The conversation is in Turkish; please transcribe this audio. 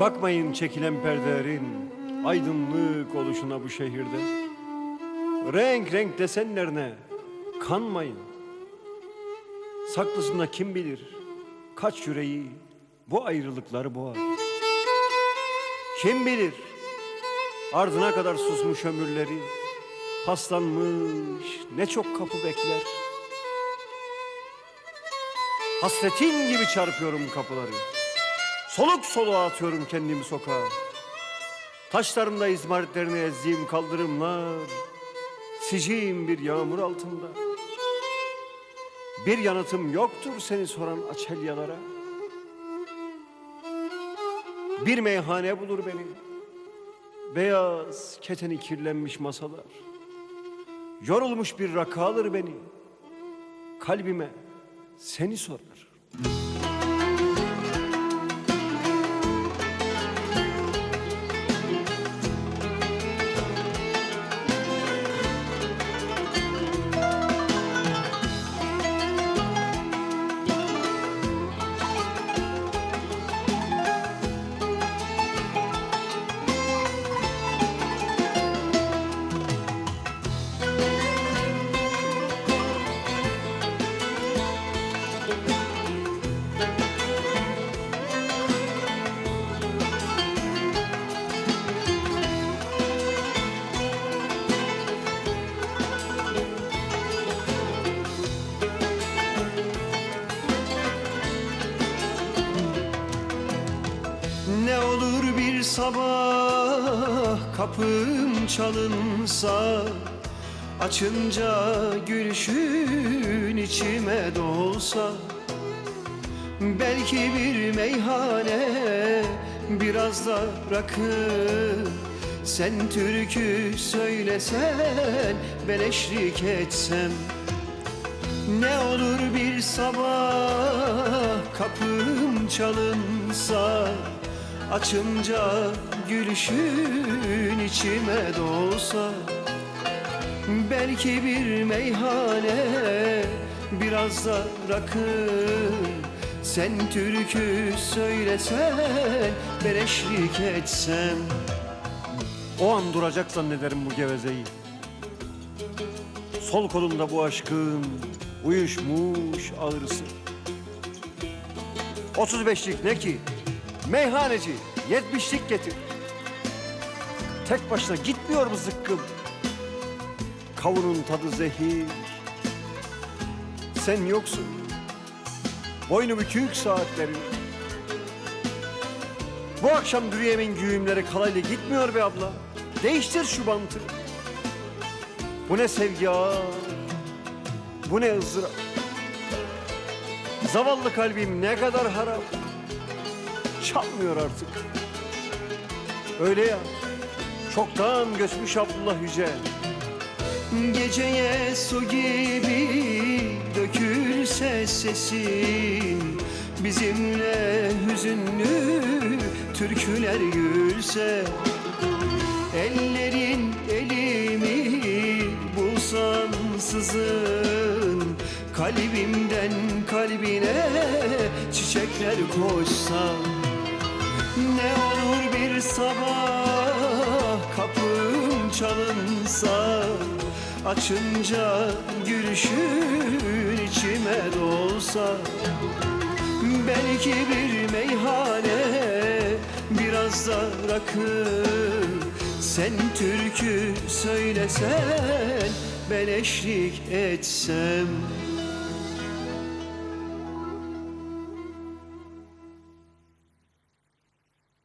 Bakmayın çekilen perdelerin aydınlık oluşuna bu şehirde. Renk renk desenlerine kanmayın. Saklısında kim bilir kaç yüreği bu ayrılıkları boğar. Kim bilir ardına kadar susmuş ömürleri paslanmış ne çok kapı bekler. Hasretin gibi çarpıyorum kapıları. Soluk soluğa atıyorum kendimi sokağa. Taşlarında izmaritlerini ezdiğim kaldırımlar. Sicim bir yağmur altında. Bir yanıtım yoktur seni soran açelyalara. Bir meyhane bulur beni. Beyaz keteni kirlenmiş masalar. Yorulmuş bir rakı alır beni. Kalbime seni sorar. Bir sabah kapım çalınsa Açınca gülüşün içime dolsa Belki bir meyhane biraz da rakı. Sen türkü söylesen ben eşlik etsem ne olur bir sabah kapım çalınsa Açınca gülüşün içime dolsa Belki bir meyhane biraz da rakı Sen türkü söylesen ben eşlik etsem O an duracak zannederim bu gevezeyi Sol kolumda bu aşkın uyuşmuş ağrısı. 35'lik ne ki? Meyhaneci, 70'lik getir. Tek başına gitmiyor mu zıkkım? Kavunun tadı zehir. Sen yoksun. Boynu bükük saatlerin. Bu akşam Dürüyemin güğümleri kalayla gitmiyor be abla. Değiştir şu bantı. Bu ne sevgi ağır, bu ne ızdırap. Zavallı kalbim ne kadar harap. Çalmıyor artık. Öyle ya, çoktan göçmüş Abdullah Yüce. Geceye su gibi dökülse sesin Bizimle hüzünlü türküler gülse Ellerin elimi bulsan sızın Kalbimden kalbine çiçekler koşsa Ne olur bir sabah kapım çalınsa Açınca gülüşün içime dolsa. Belki bir meyhane biraz da rakı. Sen türkü söylesen ben eşlik etsem